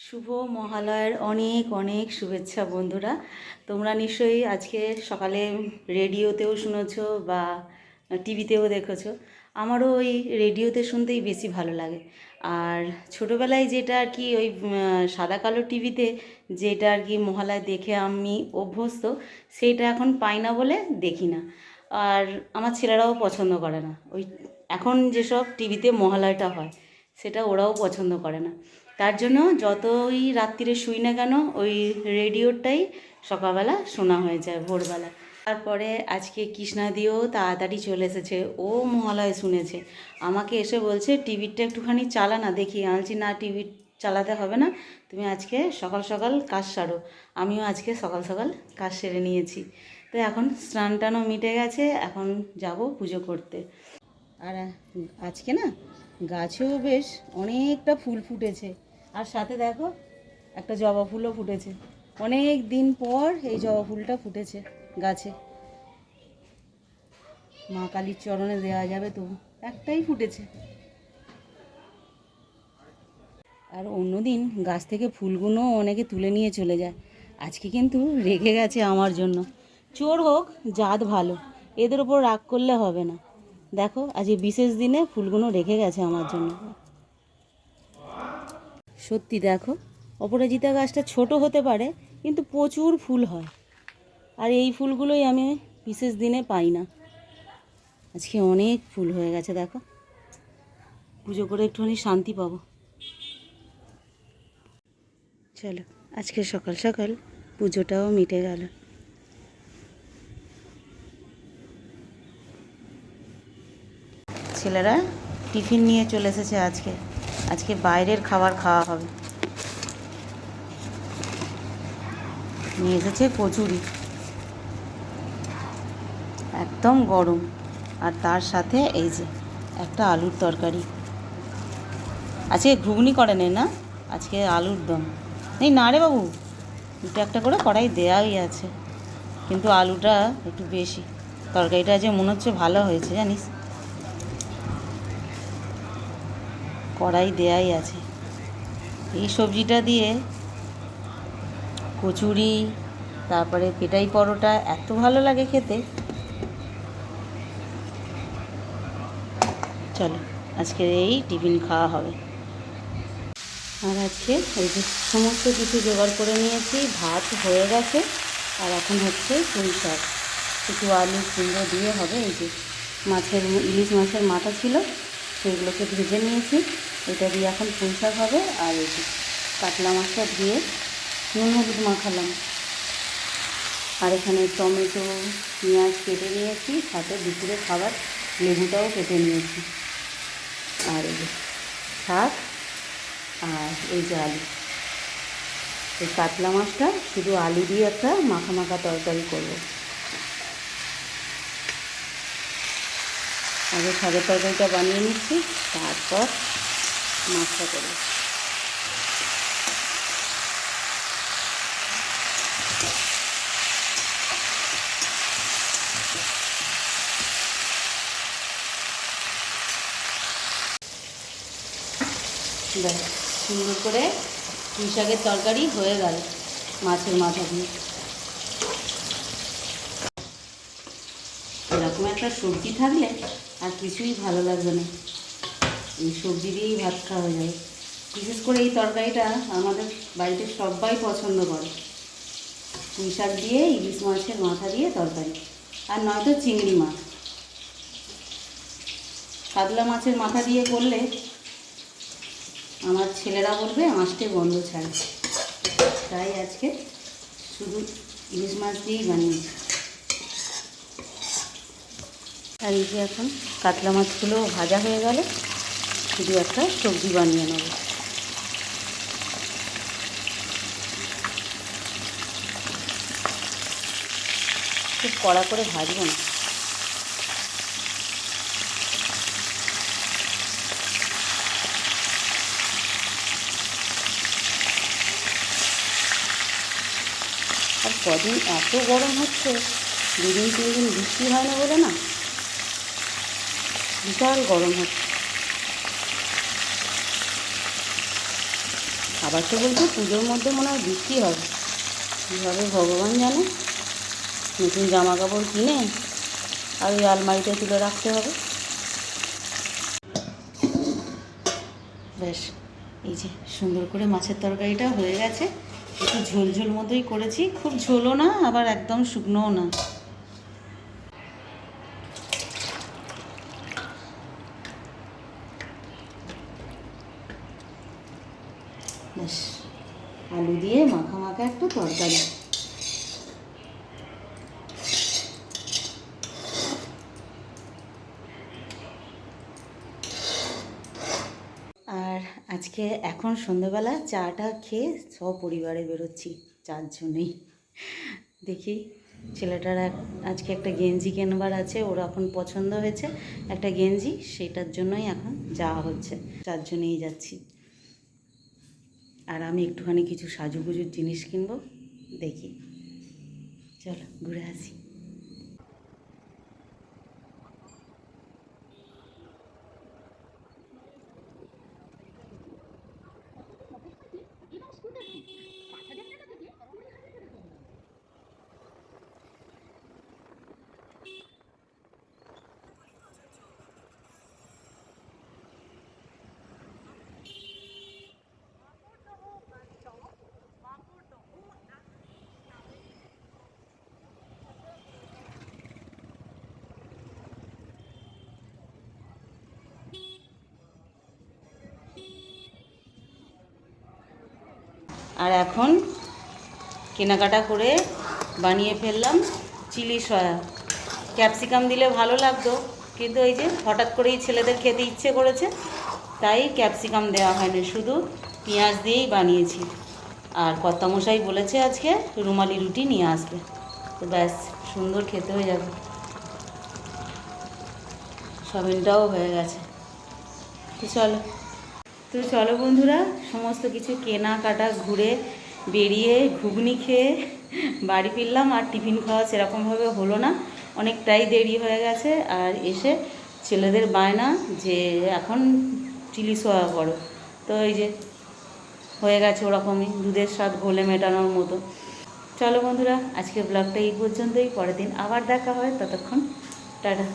শুভ মহালয়ার অনেক অনেক শুভেচ্ছা বন্ধুরা। তোমরা নিশ্চয়ই আজকে সকালে রেডিওতেও শুনেছো বা টিভিতেও দেখেছ। আমারও ওই রেডিওতে শুনতেই বেশি ভালো লাগে। আর ছোটোবেলায় যেটা আর কি ওই সাদা কালো টিভিতে যেটা আর কি মহালয় দেখে আমি অভ্যস্ত সেইটা এখন পাই না বলে দেখি না। আর আমার ছেলেরাও পছন্দ করে না। ওই এখন যেসব টিভিতে মহালয়টা হয় সেটা ওরাও পছন্দ করে না। তার জন্য যতই রাত্রিরে শুই না কেন, ওই রেডিওটাই সকালবেলা শোনা হয়ে যায়, ভোরবেলা। তারপরে আজকে কৃষ্ণাদিও তাড়াতাড়ি চলে এসেছে, ও মহালয় শুনেছে। আমাকে এসে বলছে, টিভিটা একটুখানি চালা না, দেখি। আনছি না, টিভি চালাতে হবে না, তুমি আজকে সকাল সকাল কাজ সারো। আমিও আজকে সকাল সকাল কাজ সেরে নিয়েছি। তো এখন স্নান টানও মিটে গেছে, এখন যাব পুজো করতে। আর আজকে না গাছেও বেশ অনেকটা ফুল ফুটেছে। আর সাথে দেখো, একটা জবা ফুলও ফুটেছে। অনেক দিন পর এই জবা ফুলটা ফুটেছে গাছে। মা কালীর চরণে দেওয়া যাবে তো, একটাই ফুটেছে। আর অন্যদিন গাছ থেকে ফুলগুলো অনেকে তুলে নিয়ে চলে যায়। আজকে কিন্তু রেখে গেছে আমার জন্য। চোর হোক, জাত ভালো, এদের ওপর রাগ করলে হবে না। দেখো আজ এই বিশেষ দিনে ফুলগুলো রেখে গেছে আমার জন্য। সত্যি দেখো, অপরাজিতা গাছটা ছোট হতে পারে, কিন্তু প্রচুর ফুল হয়। আর এই ফুলগুলোই আমি বিশেষ দিনে পাই না। আজকে অনেক ফুল হয়ে গেছে, দেখো। পুজো করে একটুখানি শান্তি পাবো। চলো, আজকে সকাল সকাল পুজোটাও মিটে গেল। ছেলেরা টিফিন নিয়ে চলে এসেছে আজকে। আজকে বাইরের খাবার খাওয়া হবে। নিয়ে এসেছে কচুরি। একদম গরম। আর তার সাথে এই যে একটা আলুর তরকারি। আজকে ঘুগনি করে করেন না? আজকে আলুর দম। এই না রে বাবু, দুটো একটা করে কড়াই দেওয়াই আছে। কিন্তু আলুটা একটু বেশি। তরকারিটা যে মনে হচ্ছে ভালো হয়েছে, জানিস? কড়াই দেয়াই আছে। এই সবজিটা দিয়ে কচুরি, তারপরে পেটাই পরোটা, এত ভালো লাগে খেতে। চলো আজকে এই টিফিন খাওয়া হবে। আর আজকে এই যে সমস্ত কিছু জোগাড় করে নিয়েছি, ভাত হয়ে গেছে, আর এখন হচ্ছে পুঁই শাক। একটু আলু কুমড়ো দিয়ে হবে, এই যে মাছের, ইলিশ মাছের মাথা ছিল। সেগুলোকে ভেজে নিয়েছি। এটা দিয়ে এখন পুঁই শাক হবে আর এই কাতলা মাছটা দিয়ে নুন হলুদ মাখালাম। আর এখানে টমেটো, পেঁয়াজ কেটে নিয়েছি, সাথে দুপুরে খাবার লেবুটাও কেটে নিয়েছি। আর এই শাক আর এই যে আলু। এই কাতলা মাছটা শুধু আলু দিয়ে একটা মাখা মাখা তরকারি করব। আগে শাকের তরকারিটা বানিয়ে নিচ্ছি, তারপর মাছটা দেখ সুন্দর করে পুঁই শাকের তরকারি হয়ে গেল মাছের মাথা দিয়ে। এরকম একটা সবজি থাকলে আর কিছুই ভালো লাগবে না। এই সবজি দিয়েই ভাত খাওয়া যায়। বিশেষ করে এই তরকারিটা আমাদের বাড়িতে সবাই পছন্দ করে। পুঁই শাক দিয়ে, ইলিশ মাছের মাথা দিয়ে তরকারি। আর নয়তো চিংড়ি মাছ। কাতলা মাছের মাথা দিয়ে করলে আমার ছেলেরা বলবে মাছটি গন্ধ ছাড়ে তাই আজকে শুধু ইলিশ মাছ দিয়েই বানিয়েছি। আর এই যে এখন কাতলা মাছগুলো ভাজা হয়ে গেল, শুধু একটা সবজি বানিয়ে নেব। খুব কড়া করে ভাজবো না। আর কদিন এত গরম হচ্ছে, দুদিন তিন দিন বৃষ্টি হয় না বলে না? বিশাল গরম হচ্ছে। আবার তো বলছো পুজোর মধ্যে মনে হয় বিক্রি হবে। কীভাবে ভগবান জানে? নতুন জামা কাপড় কিনে আর ওই আলমারিতে তুলে রাখতে হবে। বেশ, এই যে সুন্দর করে মাছের তরকারিটা হয়ে গেছে। একটু ঝোল ঝোল মতোই করেছি। খুব ঝোলও না, আবার একদম শুকনোও না ব্যাস আলু দিয়ে মাখা মাখা একটা তরকারি। আর আজকে এখন সন্ধ্যাবেলা চাটা খেয়ে সপরিবারে বেরোচ্ছি, চারজনেই। দেখি, ছেলেটার আজকে একটা গেঞ্জি কেনবার আছে, ওর এখন পছন্দ হয়েছে। একটা গেঞ্জি, সেটার জন্যই এখন যাওয়া হচ্ছে। চারজনেই যাচ্ছি। আর আমি একটুখানি কিছু সাজুগুজুর জিনিস কিনবো দেখি। চলো ঘুরে আসি। এখন কেনাকাটা করে বানিয়ে ফেললাম চিলি সয়া। ক্যাপসিকাম দিলে ভালো লাগতো, কিন্তু এই যে হঠাৎ করেই ছেলেদের খেতে ইচ্ছে করেছে, তাই ক্যাপসিকাম দেওয়া হয়নি, শুধু পেঁয়াজ দিয়েই বানিয়েছি। আর কর্তামশাই বলেছে আজকে রুমালি রুটি নিয়ে আসবে। তো ব্যাস, সুন্দর খেতে হয়ে যাবে। সবিনটাও হয়ে গেছে। তো চলো। তো চলো বন্ধুরা, সমস্ত কিছু কেনাকাটা ঘুরে বেরিয়ে ঘুগনি খেয়ে বাড়ি ফিরলাম আর টিফিন খাওয়া সেরকমভাবে হলো না। অনেকটাই দেরি হয়ে গেছে আর এসে ছেলেদের বায়না যে এখন চিলি সোয়া করো। তো এই যে হয়ে গেছে ওরকমই দুধের স্বাদ ঘোলে মেটানোর মতো। চলো বন্ধুরা আজকে ব্লগটা এই পর্যন্তই। পরের দিন আবার দেখা হয়। ততক্ষণ টাটা।